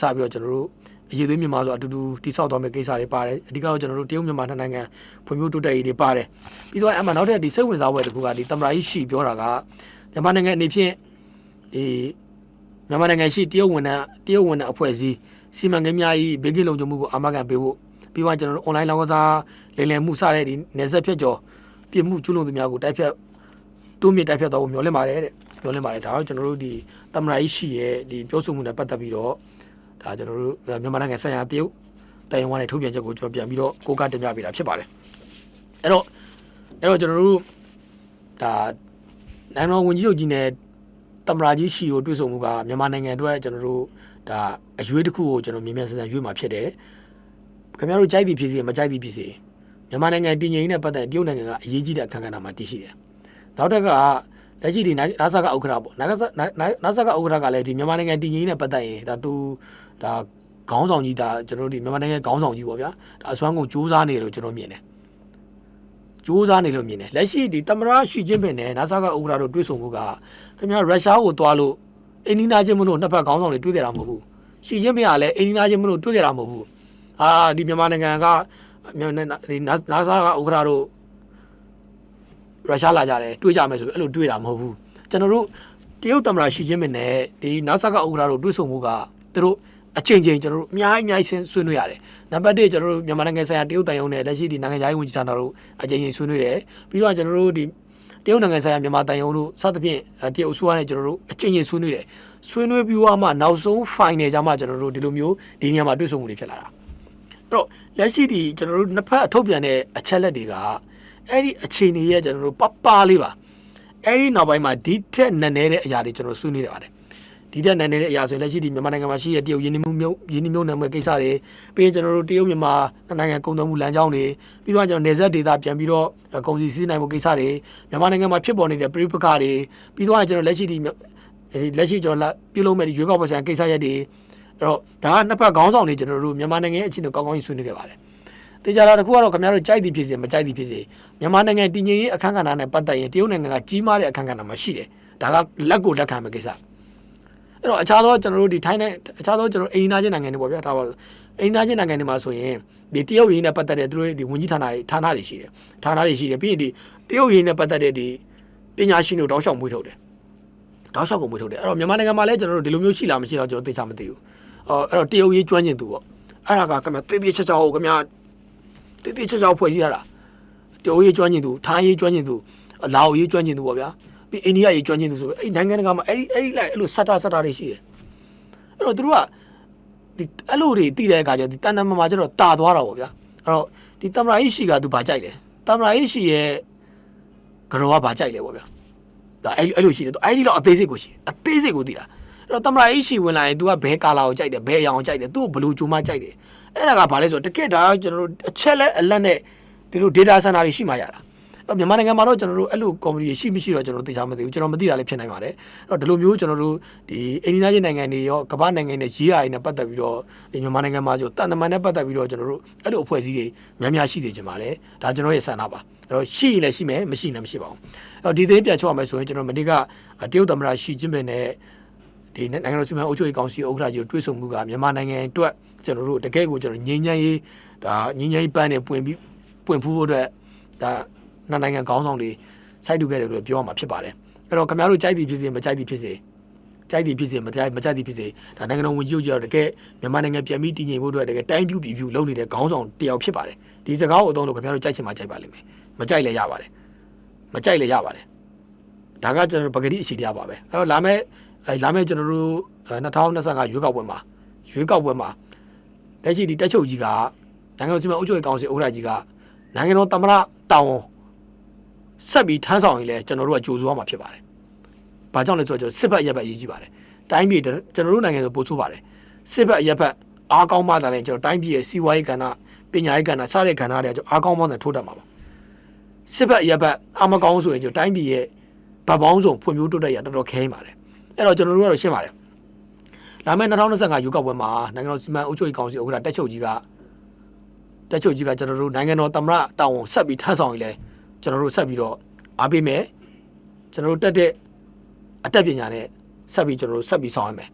စပြီးတော့ကျွန်တော်တို့ အရေးသွေးမြန်မာဆိုအတူတူတိဆောက်သွားမယ့်ကိစ္စတွေပါတယ်အဓိကတော့ကျွန်တော်တို့တရုတ်မြန်မာနှစ်နိုင်ငံဖွံ့ဖြိုးတိုးတက်ရေးတွေပါတယ်ပြီးတော့အမှနောက်ထပ်ဒီစိတ်ဝင်စားပွဲတစ်ခုကဒီသမ္မတကြီးရှီပြောတာကမြန်မာနိုင်ငံအနေဖြင့်ဒီမြန်မာနိုင်ငံရှိတရုတ်ဝန်ထမ်းတရုတ်ဝန်ထမ်းအဖွဲ့အစည်းစီမံကိန်းများ၏ဘေးကင်းလုံခြုံမှုကိုအာမခံပေးဖို့ပြီးတော့ကျွန်တော်တို့ online လောင်းကစားလိမ်လည်မှုစတဲ့ဒီနေဆက်ဖြတ်ကျော်ပြစ်မှုကျူးလွန်သူများကိုတိုက်ဖြတ်တိုးမြင့်တိုက်ဖြတ်တော့မျှော်လင့်ပါတယ်တဲ့မျှော်လင့်ပါတယ်ဒါတော့ကျွန်တော်တို့ဒီတမရာကြီးရှိရဲ့ဒီပြောဆိုမှုနဲ့ပတ်သက်ပြီးတော့ ဒါကျွန်တော်တို့မြန်မာနိုင်ငံဆိုင်ရာတရုတ်တိုင်ဝမ်နဲ့ထုတ်ပြန်ချက်ကိုကျွန်တော်ပြန်ပြီးတော့ကိုးကားတင်ပြပေးတာဖြစ်ပါတယ်အဲ့တော့အဲ့တော့ကျွန်တော်တို့ဒါနိုင်ငံတော်ဝန်ကြီးချုပ်ကြီးနဲ့တမရာကြီးရှိကိုတွေ့ဆုံမှုကမြန်မာနိုင်ငံအတွက်ကျွန်တော်တို့ဒါအရွေးတစ်ခုကိုကျွန်တော်မြင်မြန်ဆန်ဆန်ရွေးမှာဖြစ်တယ်ခင်ဗျားတို့ကြိုက်သည်ဖြစ်စေမကြိုက်သည်ဖြစ်စေမြန်မာနိုင်ငံတည်ငြိမ်ရေးနဲ့ပတ်သက်တရုတ်နိုင်ငံကအရေးကြီးတဲ့အခန်းကဏ္ဍမှာတည်ရှိတယ်နောက်တစ်ခါလက်ရှိဒီနာဆာကဥက္ကဋ္ဌပေါ့နာဆာနာဆာကဥက္ကဋ္ဌကလည်းဒီမြန်မာနိုင်ငံတည်ငြိမ်ရေးနဲ့ပတ်သက်ရင်ဒါသူ ဒါခေါင်းဆောင်ကြီးဒါကျွန်တော်တို့ဒီမြန်မာနိုင်ငံခေါင်းဆောင်ကြီးပေါ့ဗျာဒါအစွမ်းကုန်စူးစမ်းနေတယ်လို့ကျွန်တော်မြင်တယ်စူးစမ်းနေလို့မြင်တယ်လက်ရှိဒီတမရာရှိချင်းပင်နဲ့နာဆာကဥက္ကဋ္ဌတို့တွေ့ဆုံမှုကခင်ဗျာရုရှားကိုသွားလို့အိန္ဒိနာချင်းမလို့နှစ်ဖက်ခေါင်းဆောင်တွေတွေ့ကြတာမဟုတ်ဘူးရှီချင်းမရလည်းအိန္ဒိနာချင်းမလို့တွေ့ကြတာမဟုတ်ဘူးအာဒီမြန်မာနိုင်ငံကဒီနာဆာကဥက္ကဋ္ဌတို့ရုရှားလာကြတယ်တွေ့ကြမယ်ဆိုပြီးအဲ့လိုတွေ့တာမဟုတ်ဘူးကျွန်တော်တို့တရုတ်သမ္မတရှီချင်းမင်းနဲ့ဒီနာဆာကဥက္ကဋ္ဌတို့တွေ့ဆုံမှုကသူတို့ အချိန်ချင်းကျွန်တော်တို့အများကြီးအများကြီးဆွေးနွေးရတယ်နံပါတ်1ကျွန်တော်တို့မြန်မာနိုင်ငံဆိုင်ရာတရုတ်တန်ယုံနဲ့လက်ရှိဒီနိုင်ငံခြားရေးဝန်ကြီးဌာနတို့အချိန်ချင်းဆွေးနွေးတယ်ပြီးတော့ကျွန်တော်တို့ဒီတရုတ်နိုင်ငံဆိုင်ရာမြန်မာတန်ယုံတို့စသဖြင့်တရုတ်အစိုးရနဲ့ကျွန်တော်တို့အချင်းချင်းဆွေးနွေးတယ်ဆွေးနွေးပြီးတော့မှနောက်ဆုံး final ကြမှာကျွန်တော်တို့ဒီလိုမျိုးဒီနေရာမှာတွေ့ဆုံမှုတွေဖြစ်လာတာအဲ့တော့လက်ရှိဒီကျွန်တော်တို့နှစ်ဖက်အထုတ်ပြန်တဲ့အချက်လက်တွေကအဲ့ဒီအခြေအနေရဲ့ကျွန်တော်တို့ပပလေးပါအဲ့ဒီနောက်ပိုင်းမှာဒီထက်နည်းနည်းတဲ့အရာတွေကျွန်တော်ဆွေးနွေးရပါတယ် ဒီထက်နည်းနည်းတဲ့အရာဆိုရင်လက်ရှိဒီမြန်မာနိုင်ငံမှာရှိတဲ့တရုတ်ယင်းနှမှုမျိုးယင်းနှမျိုးနာမည်ကိစ္စတွေပြီးရင်ကျွန်တော်တို့တရုတ်မြန်မာနိုင်ငံကုန်သွယ်မှုလမ်းကြောင်းတွေပြီးတော့ကျွန်တော်နေဆက်ဒေတာပြန်ပြီးတော့ကုန်စည်စည်းနိုင်မှုကိစ္စတွေမြန်မာနိုင်ငံမှာဖြစ်ပေါ်နေတဲ့ပြည်ပခါတွေပြီးတော့ကျွန်တော်လက်ရှိဒီလက်ရှိကျွန်တော်ပြုလုပ်မဲ့ဒီရွေးကောက်ပွဲဆိုင်ကိစ္စရက်တွေအဲ့တော့ဒါကနှစ်ဖက်ခေါင်းဆောင်တွေကျွန်တော်တို့မြန်မာနိုင်ငံရဲ့အခြေအနေကောင်းကောင်းကြီးဆွေးနွေးခဲ့ပါတယ်တေချာလာတစ်ခုကတော့ခင်ဗျားတို့ကြိုက်သည်ဖြစ်စေမကြိုက်သည်ဖြစ်စေမြန်မာနိုင်ငံတည်ငြိမ်ရေးအခန်းကဏ္ဍနဲ့ပတ်သက်ရင်တရုတ်နိုင်ငံကကြီးမားတဲ့အခန်းကဏ္ဍမှာရှိတယ်ဒါကလက်ကိုလက်ခံမဲ့ကိစ္စ အဲ့တော့အခြားသောကျွန်တော်တို့ဒီထိုင်းနဲ့အခြားသောကျွန်တော်အိန္ဒိယချင်းနိုင်ငံတွေပေါ့ဗျာဒါပါအိန္ဒိယချင်းနိုင်ငံတွေမှာဆိုရင်ဒီတရုတ်ရင်းနဲ့ပတ်သက်တဲ့သူတို့ဒီဝန်ကြီးဌာနတွေဌာနတွေရှိတယ်ဌာနတွေရှိတယ်ပြီးရင်ဒီတရုတ်ရင်းနဲ့ပတ်သက်တဲ့ဒီပညာရှင်တို့တောက်လျှောက်မွေးထုတ်တယ်တောက်လျှောက်ကိုမွေးထုတ်တယ်အဲ့တော့မြန်မာနိုင်ငံမှာလည်းကျွန်တော်တို့ဒီလိုမျိုးရှိလားမရှိတော့ကျွန်တော်သိချာမသိဘူးအော်အဲ့တော့တရုတ်ရေးကျွမ်းကျင်သူပေါ့အဲ့ဒါကခင်ဗျတေးသေးချက်ချောက်ခင်ဗျတေးသေးချက်ချောက်ဖွဲ့စည်းရတာတရုတ်ရေးကျွမ်းကျင်သူထိုင်းရေးကျွမ်းကျင်သူလာအိုရေးကျွမ်းကျင်သူပေါ့ဗျာ ပြီးအိန္ဒိယရေးကျွမ်းကျင်သူဆိုပြီးအဲ့နိုင်ငံတကာမှာအဲ့ဒီအဲ့ဒီလိုက်အဲ့လိုစတာစတာတွေရှိတယ်အဲ့တော့သူတို့ကဒီအဲ့လိုတွေတည်တဲ့အခါကျဒီတန်တမမှာကျတော့တာသွားတာပေါ့ဗျာအဲ့တော့ဒီတမရာကြီးရှိကသူဘာကြိုက်လဲတမရာကြီးရှိရဲ့ကရောကဘာကြိုက်လဲပေါ့ဗျာဒါအဲ့အဲ့လိုရှိတယ်သူအဲ့ဒီတော့အသေးစိတ်ကိုရှိအသေးစိတ်ကိုတည်တာအဲ့တော့တမရာကြီးရှိဝင်လာရင် तू ကဘဲကာလာကိုကြိုက်တယ်ဘဲအရောင်ကိုကြိုက်တယ်သူ့ကိုဘလူးဂျူမကြိုက်တယ်အဲ့ဒါကဘာလဲဆိုတော့တကက်ဒါကျွန်တော်တို့အချက်လက်အလက်နဲ့ဒီလို data center တွေရှိမှရတာ အဲ့မြန်မာနိုင်ငံမှာတော့ကျွန်တော်တို့အဲ့လို comedy ရှိမရှိတော့ကျွန်တော်တို့သိချာမသိဘူးကျွန်တော်မသိတာလည်းဖြစ်နိုင်ပါတယ်အဲ့တော့ဒီလိုမျိုးကျွန်တော်တို့ဒီအိန္ဒိယချင်းနိုင်ငံတွေရောကမ္ဘာနိုင်ငံတွေရေးရာတွေနဲ့ပတ်သက်ပြီးတော့ဒီမြန်မာနိုင်ငံမှာကျတန်တမန်နဲ့ပတ်သက်ပြီးတော့ကျွန်တော်တို့အဲ့လိုအဖွဲ့အစည်းတွေများများရှိနေကြပါတယ်ဒါကျွန်တော်ရဲ့ဆန္ဒပါအဲ့တော့ရှိရင်လည်းရှိမယ်မရှိရင်လည်းမရှိပါဘူးအဲ့တော့ဒီသတင်းပြန်ချုပ်ရမယ်ဆိုရင်ကျွန်တော်မနေ့ကတရုတ်သမ္မတရှီကျင်းပင်နဲ့ဒီနိုင်ငံတော်စီမံအုပ်ချုပ်ရေးကောင်စီဥက္ကဋ္ဌကြီးကိုတွေ့ဆုံမှုကမြန်မာနိုင်ငံအတွက်ကျွန်တော်တို့တကယ်ကိုကျွန်တော်ငြိမ်းချမ်းရေးဒါငြိမ်းချမ်းရေးပန်းနေပွင့်ပြီးပွင့်ဖူးဖို့အတွက်ဒါ နှစ်နိုင်ငံခေါင်းဆောင်တွေစိုက်တူခဲ့တယ်လို့ပြောရမှာဖြစ်ပါတယ်အဲ့တော့ခင်ဗျားတို့ကြိုက်သည်ဖြစ်စေမကြိုက်သည်ဖြစ်စေကြိုက်သည်ဖြစ်စေမကြိုက်မကြိုက်သည်ဖြစ်စေဒါနိုင်ငံတော်ဝန်ကြီးချုပ်ကြီးတော့တကယ်မြန်မာနိုင်ငံပြည်ပြီးတည်ငြိမ်ဖို့အတွက်တကယ်တိုင်းပြူပြည်ပြူလုပ်နေတဲ့ခေါင်းဆောင်တယောက်ဖြစ်ပါတယ်ဒီစကားကိုအသုံးလို့ခင်ဗျားတို့ကြိုက်ချင်မှကြိုက်ပါလိမ့်မယ်မကြိုက်လည်းရပါတယ်မကြိုက်လည်းရပါတယ်ဒါကကျွန်တော်ပကတိအစီတရားပါပဲအဲ့တော့လာမယ့်အဲလာမယ့်ကျွန်တော်တို့2025ရွေးကောက်ပွဲမှာရွေးကောက်ပွဲမှာလက်ရှိဒီတက်ချုပ်ကြီးကနိုင်ငံတော်စီမံအုပ်ချုပ်ရေးကောင်စီဥက္ကဋ္ဌကြီးကနိုင်ငံတော်သမ္မတတောင်း ဆက်ပြီးထမ်းဆောင်ရင်လည်းကျွန်တော်တို့ကကြိုးစိုးရမှာဖြစ်ပါတယ်။ဘာကြောင့်လဲဆိုတော့စစ်ဘက်ရက်ဘက်အရေးကြီးပါတယ်။တိုင်းပြည်ကျွန်တော်တို့နိုင်ငံဆိုပို့ဆိုးပါတယ်။စစ်ဘက်ရက်ဘက်အားကောင်းမှသာလည်းကျွန်တော်တိုင်းပြည်ရဲ့စီးပွားရေးကဏ္ဍပညာရေးကဏ္ဍစတဲ့ကဏ္ဍတွေကကျွန်တော်အားကောင်းမှသာထိုးတတ်မှာပါ။စစ်ဘက်ရက်ဘက်အားမကောင်းဆိုရင်ကျွန်တော်တိုင်းပြည်ရဲ့ဗတ်ပေါင်းစုံဖွံ့ဖြိုးတိုးတက်ရတော်တော်ခဲပါတယ်။အဲ့တော့ကျွန်တော်တို့ကတော့ရှင်းပါတယ်။လာမယ့်2025ရွေးကောက်ပွဲမှာနိုင်ငံတော်စီမံအုပ်ချုပ်ရေးကောင်စီဥက္ကဋ္ဌတက်ချုပ်ကြီးကတက်ချုပ်ကြီးကကျွန်တော်တို့နိုင်ငံတော်သမ္မတတောင်းဝန်ဆက်ပြီးထမ်းဆောင်ရင်လည်း ကျွန်တော်တို့ဆက်ပြီးတော့အားပေးမယ်ကျွန်တော်တို့တက်တဲ့အတက်ပညာနဲ့ဆက်ပြီးကျွန်တော်တို့ဆက်ပြီးဆောင်ရမယ်